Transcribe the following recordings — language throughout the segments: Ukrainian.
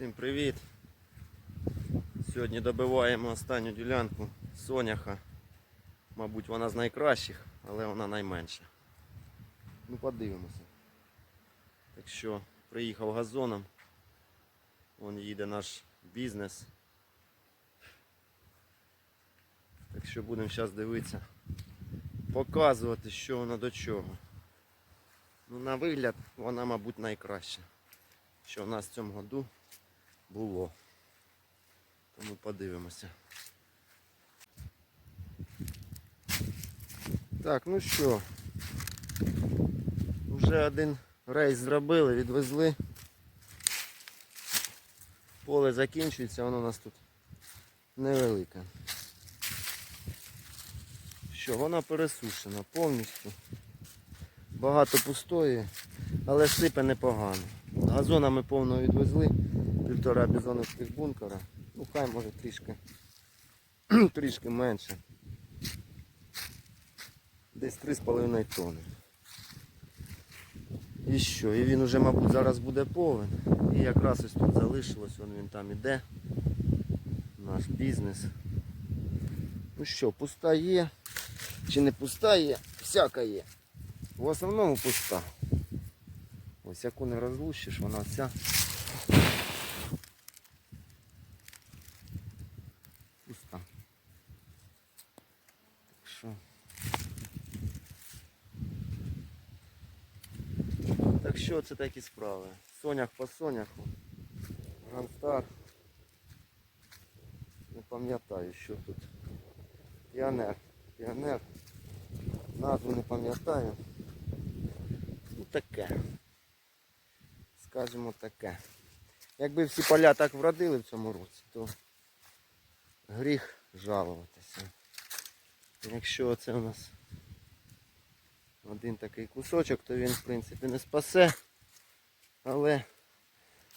Всім привіт! Сьогодні добиваємо останню ділянку соняха. Мабуть, вона з найкращих, але вона найменша. Ну, подивимося. Так що приїхав газоном. Вон їде наш бізнес. Так що будемо зараз дивитися, показувати, що воно до чого. Ну, на вигляд вона, мабуть, найкраща, що в нас в цьому году було. Тому подивимося. Так, ну що, вже один рейс зробили, відвезли. Поле закінчується, воно у нас тут невелике. Що, вона пересушена повністю. Багато пустої, але сипе непогано. Газонами повно відвезли, півтора бізоновських бункера. Ну хай може трішки, трішки менше. Десь 3,5 тонни. І що? І він уже, мабуть, зараз буде повен. І якраз ось тут залишилось, вон він там іде. Наш бізнес. Ну що, пуста є, чи не пуста є, всяка є. В основному пуста. Ось яку не розлущиш, вона вся пуста. Так що. Так що це такі справи? Сонях по соняху. Гранстар. Не пам'ятаю, що тут. Піонер. Піонер. Назву не пам'ятаю. Ну таке. Скажімо таке. Якби всі поля так вродили в цьому році, то гріх жалуватися. Якщо це у нас один такий кусочок, то він в принципі не спасе, але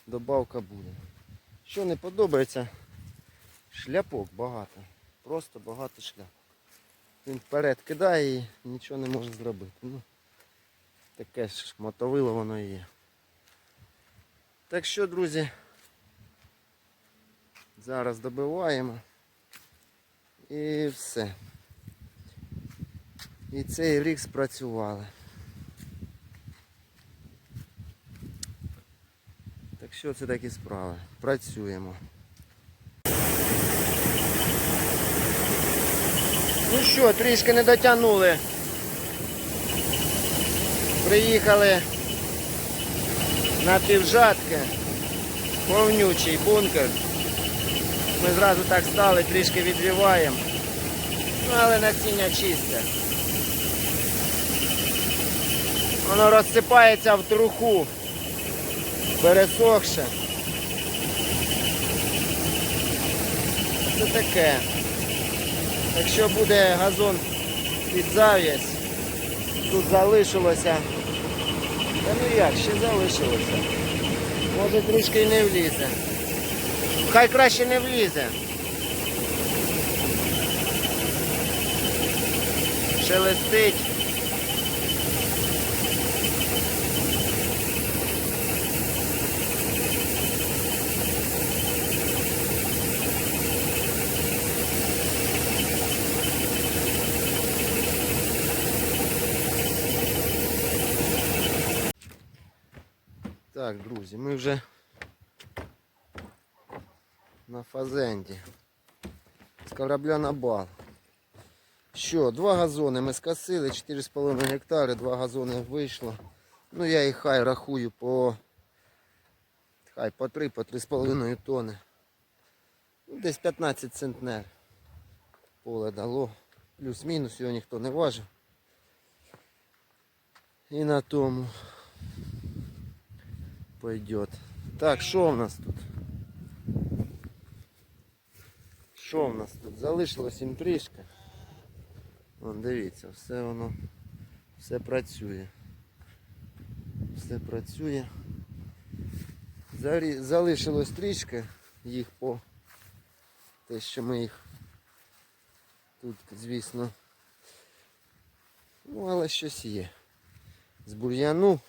добавка буде. Що не подобається, шляпок багато. Просто багато шляпок. Він вперед кидає і нічого не може зробити. Ну, таке ж мотовило воно і є. Так що, друзі, зараз добиваємо і все. І цей рік спрацювали. Так що це такі справи? Працюємо. Ну що, трішки не дотягнули. Приїхали на півжатки, повнючий бункер. Ми зразу так стали, трішки відвіваємо. Ну, але насіння чисте. Воно розсипається в труху, пересохше. Це таке. Якщо буде газон під зав'язь, тут залишилося. Та ну як, ще залишилося. Може трішки і не влізе. Хай краще не влізе. Шелестить. Так, друзі, ми вже на фазенді. З корабля на бал. Що, два газони ми скосили, 4,5 гектари, два газони вийшло. Ну я їх хай рахую по хай по 3, по 3,5 тони. Ну, десь 15 центнер. Поле дало. Плюс-мінус, його ніхто не важив. І на тому пойдет. Так, що в нас тут? Що в нас тут? Залишилось їм трішки. Вон, дивіться, все воно, все працює. Все працює. Залишилось трішки їх по те, що ми їх тут, звісно. Ну, але щось є. З бур'яну.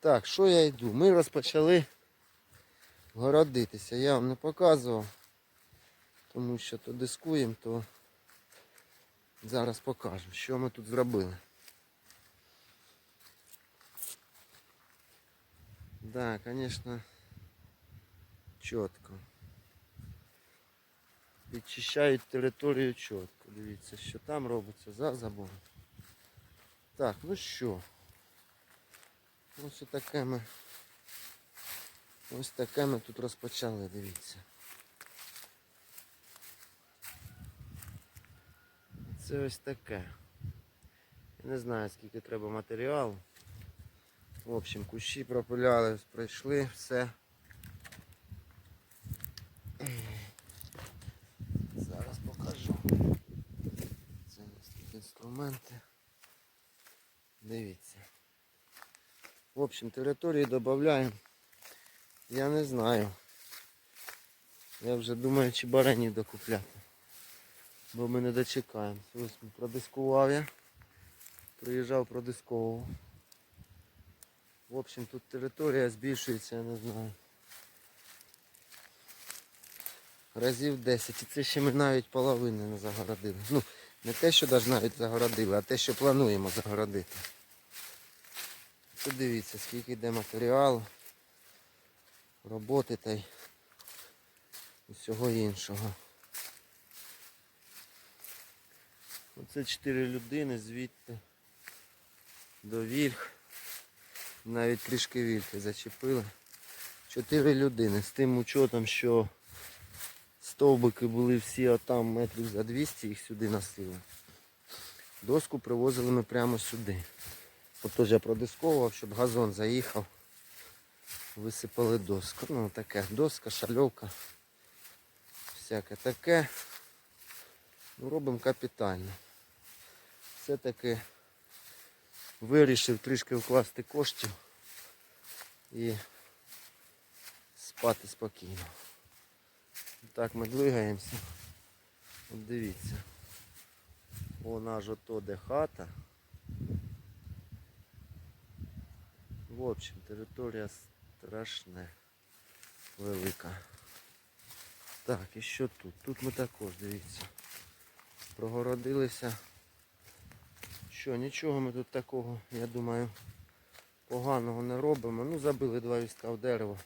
Так, що я йду? Ми розпочали городитися. Я вам не показував, тому що то дискуємо, то зараз покажу, що ми тут зробили. Да, конечно, чітко. Відчищають територію чітко. Дивіться, що там робиться за забором. Так, ну що. Ось таке ми. Ось таке ми тут розпочали, дивіться. Це ось таке. Я не знаю скільки треба матеріалу. В общем, кущі пропиляли, пройшли, все. Зараз покажу. Це у нас тут інструменти. Дивіться. В общем, території додаємо. Я не знаю. Я вже думаю, чи баранів докупляти. Бо ми не дочекаємо. Ось продискував я. Приїжджав, продисковував. В общем, тут територія збільшується, я не знаю. Разів 10. І це ще ми навіть половини не загородили. Ну, не те, що навіть загородили, а те, що плануємо загородити. Тут дивіться, скільки йде матеріалу, роботи та й усього іншого. Оце чотири людини звідти до вільх. Навіть трішки вільки зачепили. Чотири людини з тим учетом, що стовбики були всі отам метрів за 200, їх сюди носили. Доску привозили ми прямо сюди. Отож я продисковував, щоб газон заїхав. Висипали доску. Ну таке, доска, шальовка. Всяке таке. Ну, робимо капітально. Все-таки вирішив трішки вкласти коштів і спати спокійно. Так ми двигаємося. От дивіться. Вона ж ото де хата. В общем, територія страшна, велика. Так, і що тут? Тут ми також, дивіться. Прогородилися. Що, нічого ми тут такого, я думаю, поганого не робимо. Ну, забили два вістка в дерево.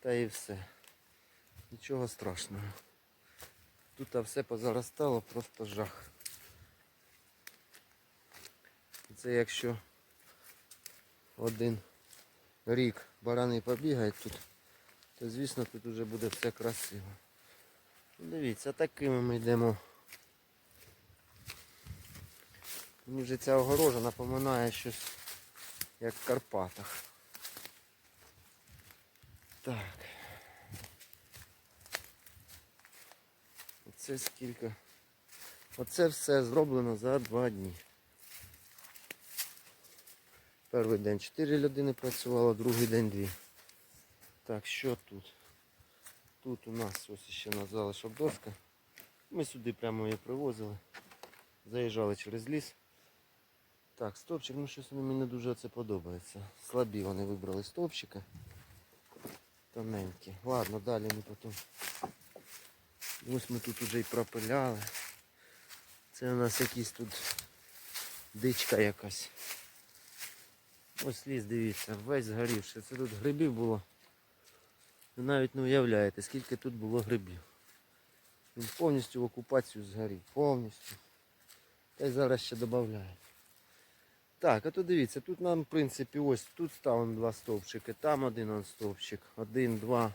Та і все. Нічого страшного. Тут все позаростало, просто жах. Це якщо один рік барани побігають тут, то звісно тут вже буде все красиво. Ну, Дивіться, такими ми йдемо. Мені вже ця огорожа напоминає щось як в Карпатах. Так. Оце скільки. Оце все зроблено за два дні. Перший день 4 людини працювало, другий день 2. Так, що тут? Тут у нас ось ще на залишок доска. Ми сюди прямо її привозили. Заїжджали через ліс. Так, стовпчик, ну щось мені не дуже це подобається. Слабі вони вибрали стовпчика. Тоненькі. Ладно, далі ми потім. Ось ми тут уже і пропиляли. Це у нас якийсь тут дичка якась. Ось ліс, дивіться, весь згорівши. Це тут грибів було. Ви навіть не уявляєте, скільки тут було грибів. Він повністю в окупацію згорів. Повністю. Та й зараз ще додають. Так, а то дивіться, тут нам в принципі ось тут ставимо два стовпчики, там один стовпчик. Один, два,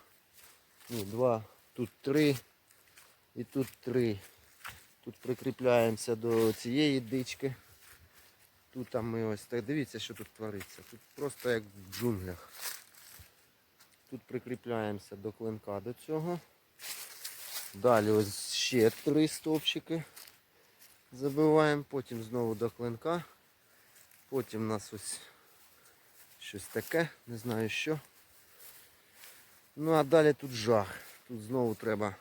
ні, два, тут три і тут три. Тут прикріпляємося до цієї дички. Тут там ми ось так дивіться, що тут твориться. Тут просто як в джунглях. Тут прикріпляємося до клинка до цього. Далі ось ще три стовпчики. Забиваємо, потім знову до клинка. Потім у нас ось щось таке, не знаю що. Ну а далі тут жах. Тут знову треба.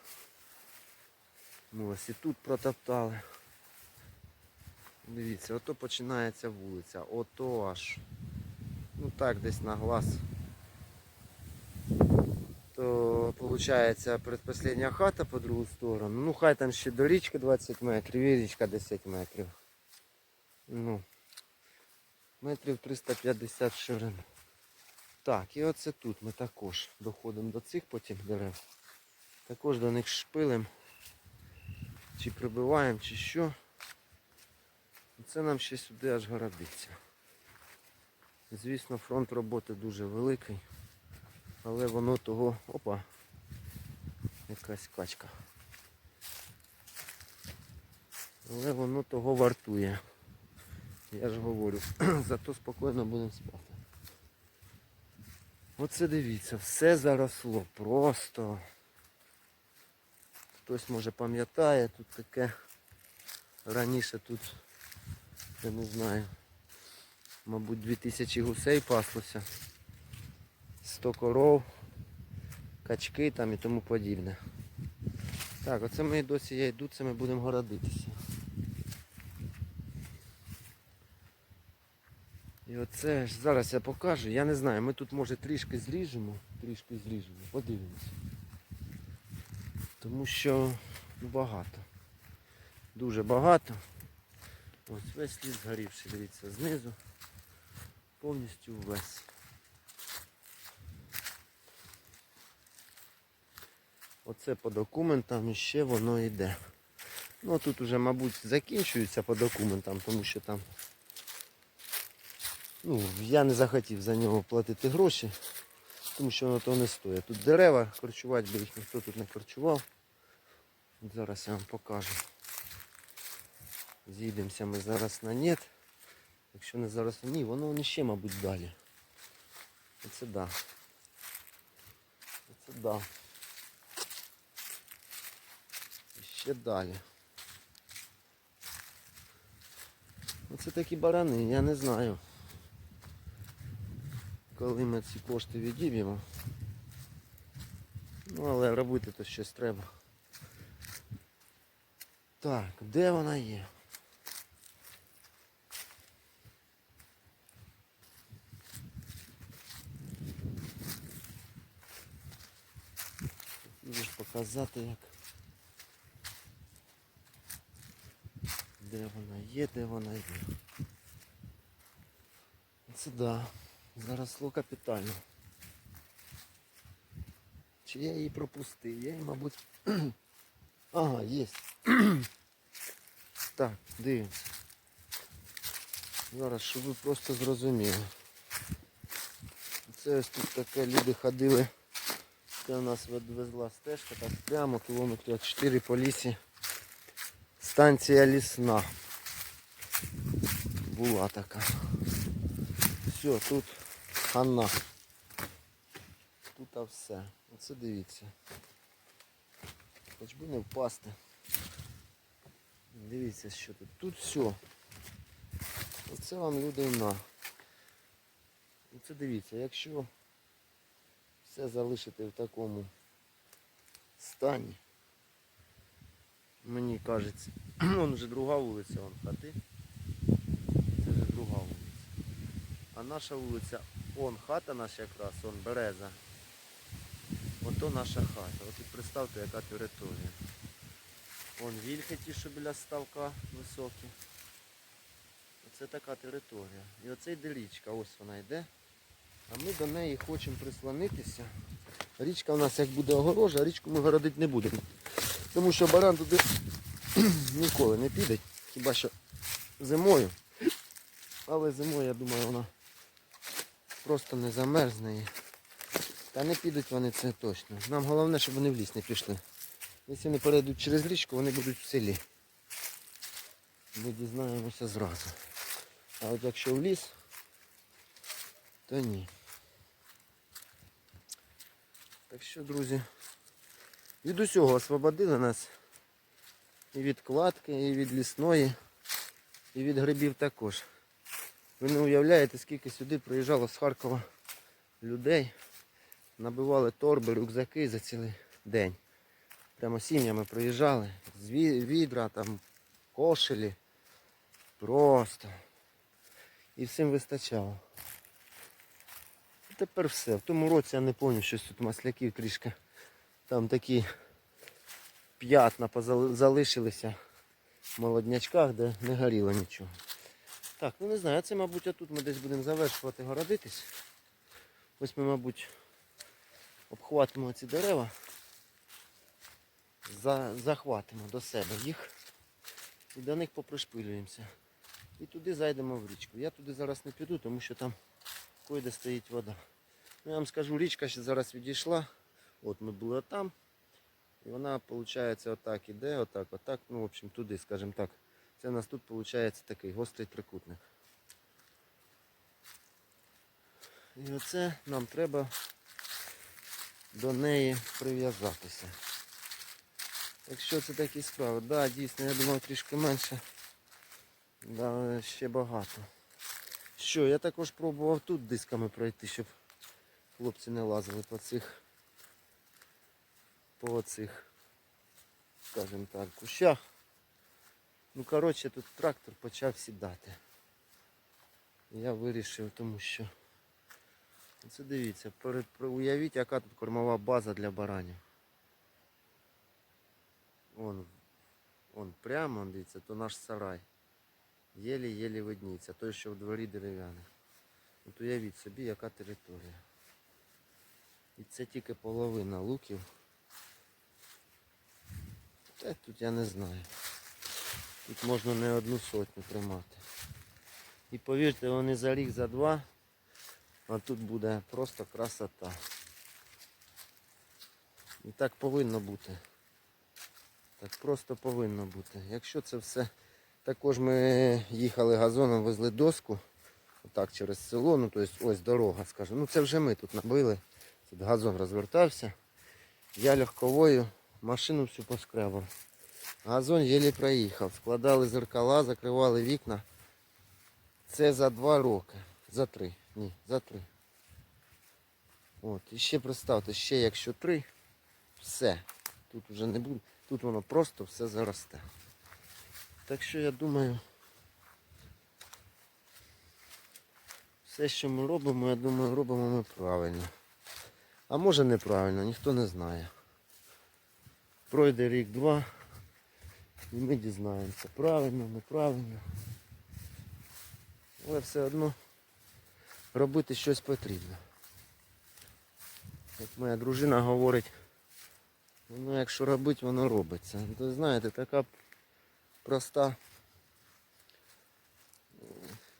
Ось і тут протоптали. Дивіться, ото починається вулиця, ото аж. Ну так десь на глаз. То виходить, предпоследня хата по другу сторону. Ну, хай там ще до річки 20 метрів і річка 10 метрів. Ну, метрів 350 в ширину. Так, і оце тут ми також доходимо до цих потім дерев. Також до них шпилем. Чи прибиваємо, чи що. Це нам ще сюди аж городиться. Звісно, фронт роботи дуже великий, але воно того... Опа! Якась качка. Але воно того вартує. Я ж говорю, зато спокійно будемо спати. Оце дивіться, все заросло просто. Хтось може пам'ятає, тут таке раніше тут, я не знаю, мабуть 2000 гусей паслося, 100 коров, качки там і тому подібне. Так, оце ми досі я йду, це ми будемо городитися. І оце ж зараз я покажу, я не знаю, ми тут може трішки зріжемо, трішки зріжемо, подивимося. Тому що багато. Дуже багато. Ось весь ліс згорівший, дивіться, знизу. Повністю весь. Оце по документам і ще воно йде. Ну тут уже, мабуть, закінчується по документам, тому що там ну, я не захотів за нього платити гроші, тому що воно того не стоїть. Тут дерева, корчувати би їх ніхто тут не корчував. Зараз я вам покажу. Зійдемося ми зараз на нет. Якщо не зараз, ні, воно не ще, мабуть, далі. Оце да. Оце да. І ще далі. Оце такі барани, я не знаю. Коли ми ці кошти відіб'ємо. Ну але робити то щось треба. Так, де вона є? показати як. Де вона є, де вона є. Це да. Заросло капітально. Чи я її пропустив? Я її, мабуть. Ага, є. Так, дивимося. Зараз, щоб ви просто зрозуміли. Це ось тут таке люди ходили. Це у нас відвезла стежка, так прямо кілометрів 4 по лісі. Станція лісна. Була така. Все, тут хана. Тут все. Оце дивіться. Хоч би не впасти. Дивіться, що тут. Тут все. Оце вам люди і на. Оце дивіться, якщо все залишити в такому стані, мені кажеться, вон вже друга вулиця, вон хати. Це вже друга вулиця. А наша вулиця, он хата наша якраз, он береза. Ото наша хата. От і представте, яка територія. Вон вільхи ті, що біля ставка високі. Оце така територія. І оце йде ось вона йде. А ми до неї хочемо прислонитися. Річка у нас як буде огорожа, річку ми городити не будемо. Тому що баран туди ніколи не піде, хіба що зимою. Але зимою, я думаю, вона просто не замерзне. Та не підуть вони це точно. Нам головне, щоб вони в ліс не пішли. Якщо вони перейдуть через річку, вони будуть в селі. Ми дізнаємося зразу. А от якщо в ліс, то ні. Так що, друзі, від усього освободили нас. І від кладки, і від лісної, і від грибів також. Ви не уявляєте, скільки сюди приїжджало з Харкова людей. Набивали торби, рюкзаки за цілий день. Прямо сім'ями приїжджали. З відра, там, кошелі. Просто. І всім вистачало. Тепер все. В тому році я не пам'ятаю, щось тут масляків трішки Там такі п'ятна залишилися в молоднячках, де не горіло нічого. Так, ну не знаю, це, мабуть, отут ми десь будемо завершувати городитись. Ось ми, мабуть, обхватимо ці дерева, за, захватимо до себе їх і до них попришпилюємося. І туди зайдемо в річку. Я туди зараз не піду, тому що там койде стоїть вода. Ну, я вам скажу, річка ще зараз відійшла. От ми були там. І вона, виходить, отак іде, отак, отак. Ну, в общем, туди, скажімо так. Це у нас тут виходить такий гострий трикутник. І оце нам треба до неї прив'язатися. Якщо це такі справи, так, да, дійсно, я думав трішки менше. Да, ще багато. Що, я також пробував тут дисками пройти, щоб хлопці не лазили по цих по оцих, скажімо так, кущах. Ну, коротше, тут трактор почав сідати. Я вирішив, тому що це дивіться, уявіть, яка тут кормова база для баранів. Вон, вон прямо, дивіться, то наш сарай. Єлі-єлі видніється, той, що в дворі дерев'яний. От уявіть собі, яка територія. І це тільки половина луків. Та тут я не знаю. Тут можна не одну сотню тримати. І повірте, вони за рік, за два, а тут буде просто красота. І так повинно бути. Так просто повинно бути. Якщо це все. Також ми їхали газоном, везли доску. Отак через село, ну тобто ось дорога, скажімо. Ну це вже ми тут набили. Тут газон розвертався. Я легковою машину всю поскребав. Газон єлі проїхав. Складали зеркала, закривали вікна. Це за два роки. За три. Ні, за три. От, і ще представте, ще якщо три, все. Тут вже не буде. Тут воно просто все заросте. Так що я думаю, все, що ми робимо, я думаю, робимо ми правильно. А може неправильно, ніхто не знає. Пройде рік-два і ми дізнаємося, правильно, неправильно. Але все одно робити щось потрібно. Як моя дружина говорить, ну якщо робити, воно робиться. То знаєте, така проста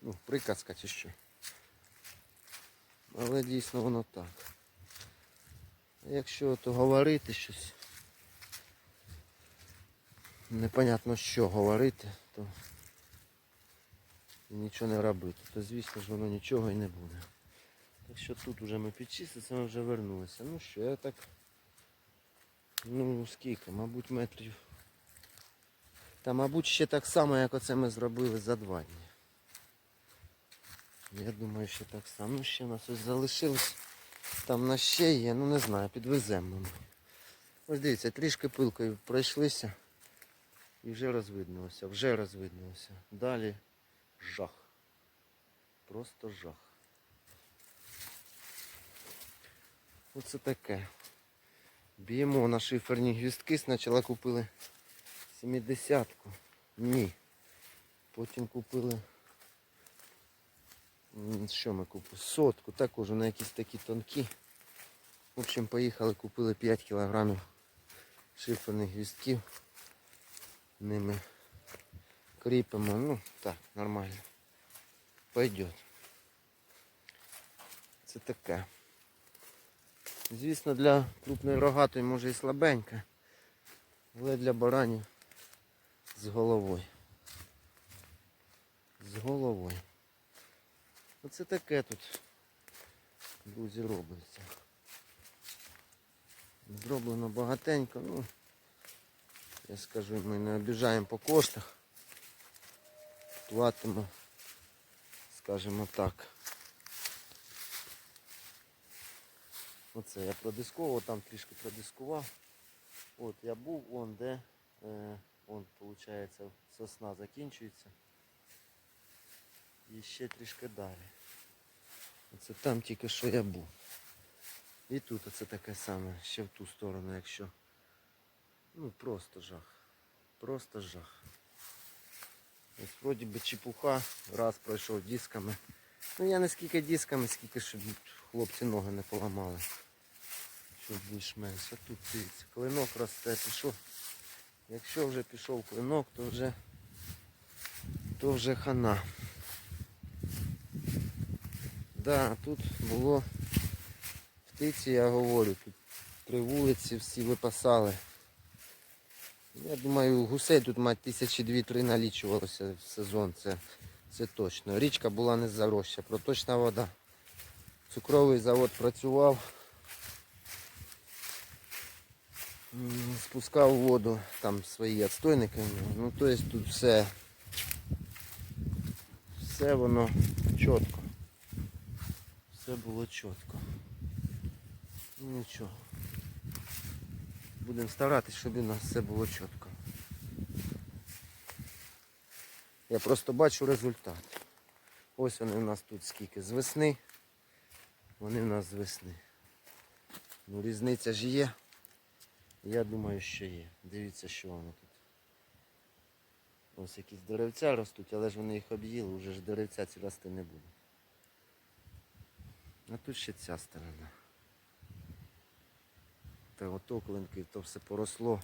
ну, приказка чи що. Але дійсно воно так. Якщо то говорити щось, непонятно що говорити, то нічого не робити, то звісно ж воно нічого і не буде. Так що тут вже ми підчистилися, ми вже вернулися. Ну що, я так, ну скільки, мабуть, метрів. Та мабуть ще так само, як оце ми зробили за два дні. Я думаю, що так само. Ну ще у нас ось залишилось. Там на ще є, ну не знаю, підвеземо. Ось дивіться, трішки пилкою пройшлися і вже розвиднулося, вже розвиднулося. Далі жах. Просто жах. Оце таке. Б'ємо на шиферні гвіздки, спочатку купили 70-ку. Ні. Потім купили. Що ми купили? Сотку, також на якісь такі тонкі. В общем, поїхали, купили 5 кілограмів шиферних гвіздків. Ними кріпимо. Ну, так, нормально. Пойдет. Це таке. Звісно, для крупної рогатої може і слабенька, але для баранів з головою. З головою. Оце таке тут, друзі, робиться. Зроблено багатенько, ну, я скажу, ми не обіжаємо по коштах. Платимо, скажімо так. Оце я продисковував, там трішки продискував. От я був вон де, е, вон, виходить, сосна закінчується. І ще трішки далі. Оце там тільки що я був. І тут оце таке саме, ще в ту сторону, якщо. Ну просто жах. Просто жах. Ось вроді би чепуха, раз пройшов дисками. Ну я не скільки дисками, скільки щоб хлопці ноги не поламали. Щоб більш-менш. А тут дивіться, клинок росте, пішов. Якщо вже пішов клинок, то вже то вже хана. Да, тут було птиці, я говорю, тут при вулиці всі випасали. Я думаю, гусей тут мать тисячі дві-три налічувалося в сезон, це, це точно. Річка була не зароща, проточна вода. Цукровий завод працював. Спускав воду, там свої відстойники. Ну то есть тут все, все воно чітко. Все було чітко. Ну нічого. Будемо старатись, щоб у нас все було чітко. Я просто бачу результат. Ось вони у нас тут скільки. З весни. Вони у нас з весни. Ну різниця ж є. Я думаю, що є. Дивіться, що воно тут. Ось якісь деревця ростуть, але ж вони їх об'їли, вже ж деревця ці рости не будуть. А тут ще ця сторона. Та ото клинки, то все поросло.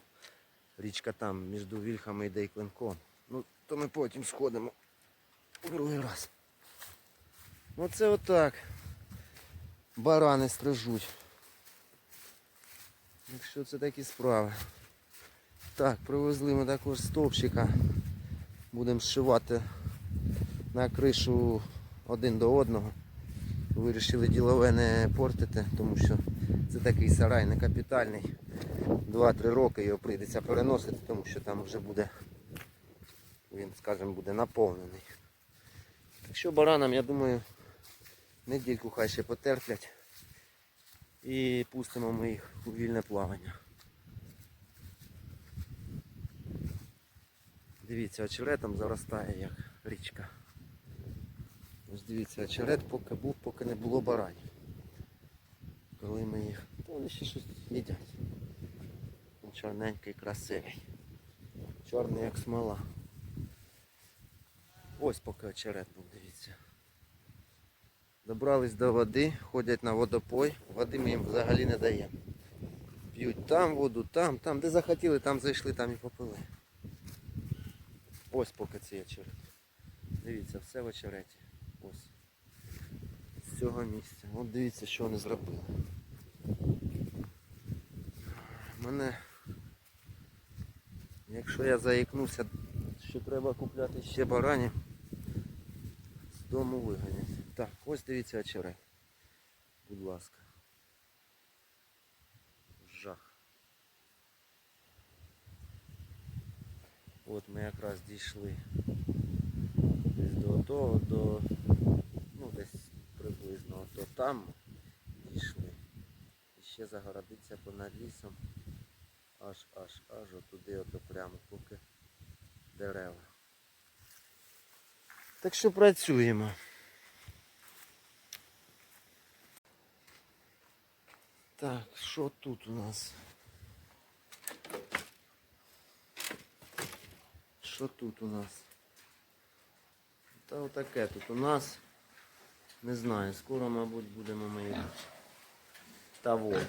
Річка там між вільхами йде і клинком. Ну, то ми потім сходимо другий раз. Оце отак. Барани стрижуть. Якщо це такі справи. Так, привезли ми також стовпчика. Будемо зшивати на кришу один до одного. Вирішили ділове не портити, тому що це такий сарай не капітальний. 2-3 роки його прийдеться переносити, тому що там вже буде, він, скажімо, буде наповнений. Так що баранам, я думаю, недільку хай ще потерплять і пустимо ми їх у вільне плавання. Дивіться, очеретом заростає як річка. Ось дивіться, очерет поки був, поки не було баранів. Коли ми їх... То вони ще щось їдять. Він чорненький, красивий. Чорний як смола. Ось поки очерет був, дивіться. Добрались до води, ходять на водопой, води ми їм взагалі не даємо. П'ють там воду, там, там, де захотіли, там зайшли, там і попили. Ось поки цей очерет. Дивіться, все в очереті. Ось. З цього місця. От дивіться, що вони зробили. Мене, якщо я заїкнуся, що треба купляти ще баранів, з дому виганять. Так, ось дивіться очерет. Будь ласка. Жах. От ми якраз дійшли десь до того, до, ну десь приблизно до там дійшли. І ще загородиться понад лісом аж аж аж отуди, ото прямо поки дерева. Так що працюємо. Так, що тут у нас? Що тут у нас? Та отаке тут у нас. Не знаю, скоро, мабуть, будемо ми того.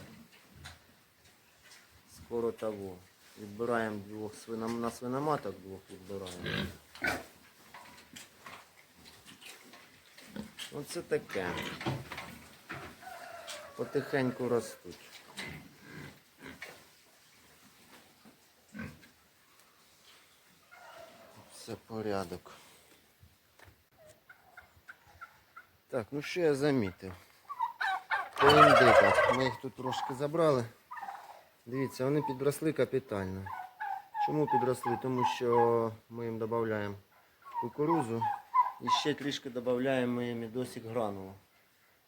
Скоро того. Відбираємо двох свином... на свиноматок двох відбираємо. Оце таке. Потихеньку ростуть. Все порядок. Так, ну що я замітив? По. Ми їх тут трошки забрали. Дивіться, вони підросли капітально. Чому підросли? Тому що ми їм додаємо кукурузу і ще трішки додаємо їм досік гранулу.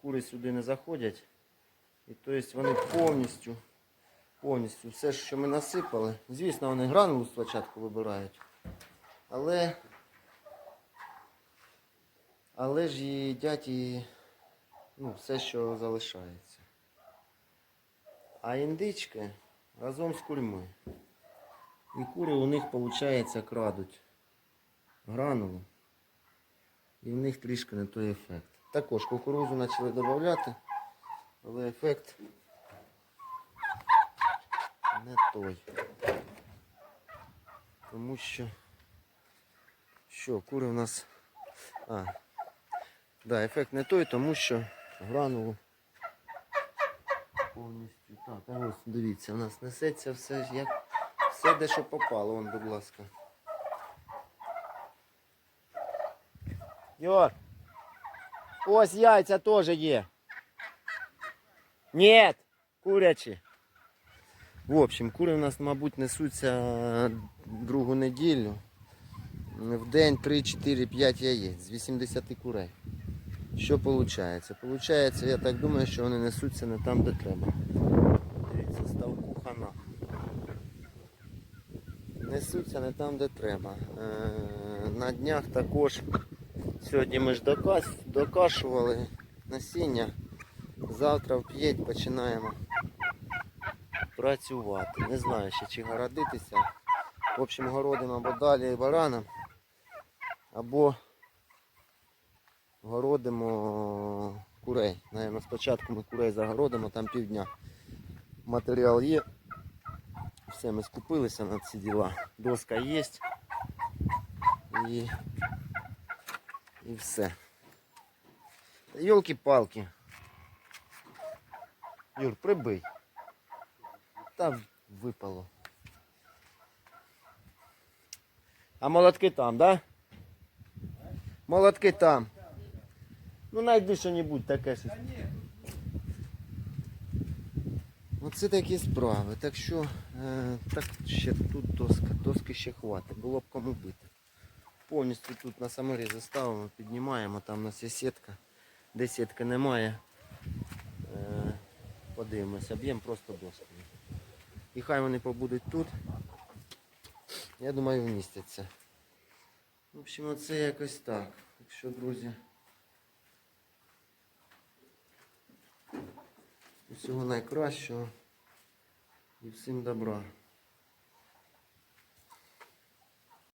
Кури сюди не заходять. І тобто вони повністю, повністю все, що ми насипали. Звісно, вони гранулу спочатку вибирають. Але, але ж їдять і ну, все, що залишається. а індички разом з курьми. І кури у них, виходить, крадуть гранулу. І в них трішки не той ефект. Також кукурузу почали додати, але ефект не той. Тому що що, кури у нас. А, да, ефект не той, тому що гранулу повністю. Так, а ось дивіться, у нас несеться все як все де що попало, вон, будь ласка. Йор! Ось яйця теж є. Ні, курячі. В общем, кури у нас, мабуть, несуться другу неділю. В день 3, 4, 5 яєць з 80 курей. Що виходить? Получається, я так думаю, що вони несуться не там, де треба. Дивіться, ставку хана. Несуться не там, де треба. Е, На днях також сьогодні ми ж докашували насіння. Завтра в 5 починаємо працювати. Не знаю ще чи городитися. В общем, городимо або далі баранам, або городимо курей. Наверно, спочатку ми курей загородимо, там півдня. Матеріал є. Все, ми скупилися на ці діла. Доска є. І, і все. Йолки-палки. Юр, прибий. Та випало. А молотки там, да? Молотки там. Ну найди що-небудь таке щось. Оце такі справи. Так що е, так ще тут доска, доски ще хватить, було б кому бити. Повністю тут на саморізі ставимо, піднімаємо, там у нас є сітка. Де сітки немає. Е, подивимося, б'ємо просто досками. І хай вони побудуть тут. Я думаю, вмістяться. В общем, оце якось так. Якщо, друзі. Усього найкращого і всім добра.